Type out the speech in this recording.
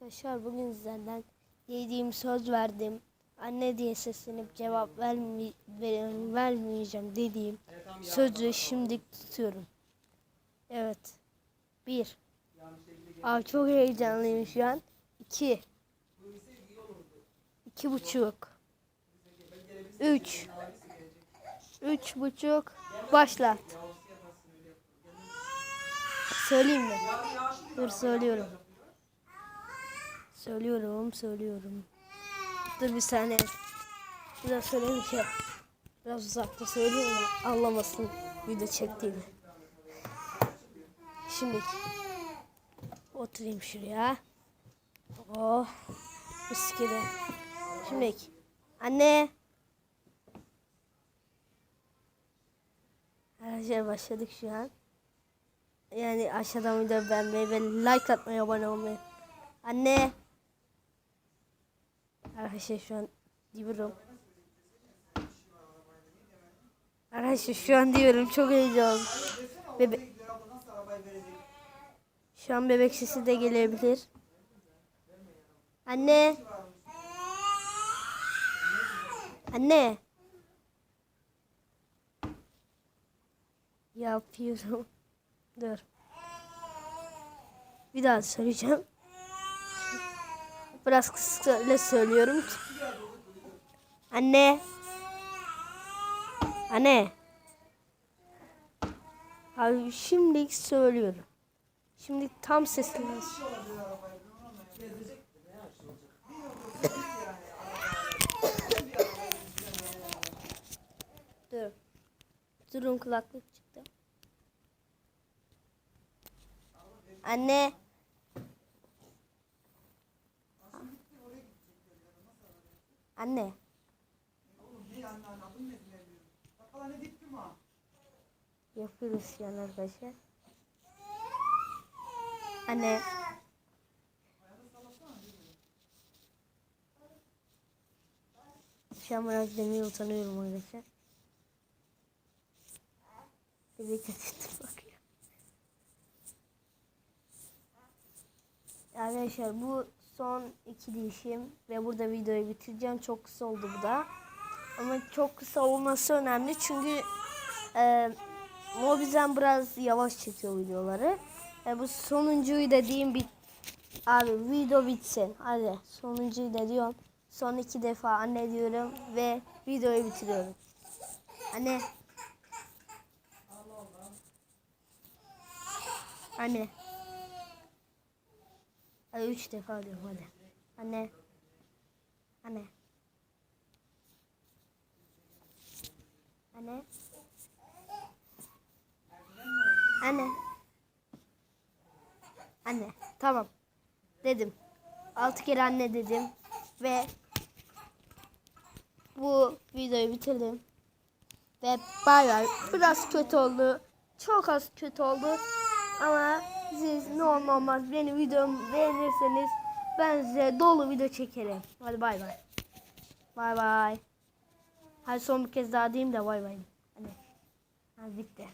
Arkadaşlar bugün sizlerden yediğim söz verdim. Anne diye seslenip cevap vermi ver- vermeyeceğim dediğim sözü şimdi tutuyorum. Evet. Bir. Abi çok heyecanlıyım şu an. İki. İki buçuk. Üç. Üç buçuk. Başlat. Söyleyeyim mi? Dur söylüyorum. Söylüyorum, söylüyorum. Dur bir saniye. Biraz söyleyeyim şey. Biraz uzakta söyleyeyim ya. Anlamasın video çektiğimi. Şimdi oturayım şuraya. Oh. Mis gibi. Şimdi anne. Arkadaşlar başladık şu an. Yani aşağıdan video beğenmeyi ve like atmayı abone olmayı. Anne. Arkadaşlar şu an diyorum. Arkadaşlar şu an diyorum çok heyecanlı. Bebe şu an bebek sesi de gelebilir. Anne. Anne. Yapıyorum. Dur. Bir daha söyleyeceğim. Biraz kısıkla söylüyorum. Anne. Anne. Abi şimdi söylüyorum. Şimdi tam sesli. Dur. Durun kulaklık çıktı. Anne. Anne. Yapıyoruz şu an arkadaşlar. Anne. Şu an biraz demeye utanıyorum arkadaşlar. Bebek atıştı bakıyor. Arkadaşlar bu son iki değişim ve burada videoyu bitireceğim. Çok kısa oldu bu da. Ama çok kısa olması önemli çünkü e, Mobizen biraz yavaş çekiyor videoları. E, bu sonuncuyu dediğim bit abi video bitsin. Hadi sonuncuyu da diyorum. Son iki defa anne diyorum ve videoyu bitiriyorum. Anne. Anne. Hadi üç defa diyorum hadi. Anne. Anne. Anne. Anne. Anne. Tamam. Dedim. Altı kere anne dedim. Ve bu videoyu bitirdim. Ve bay bay. Biraz kötü oldu. Çok az kötü oldu. Ama siz ne olur olmaz benim videomu beğenirseniz ben size dolu video çekerim. Hadi bay bay. Bay bay. Hadi son bir kez daha diyeyim de bay bay. Hadi. Hadi bitti.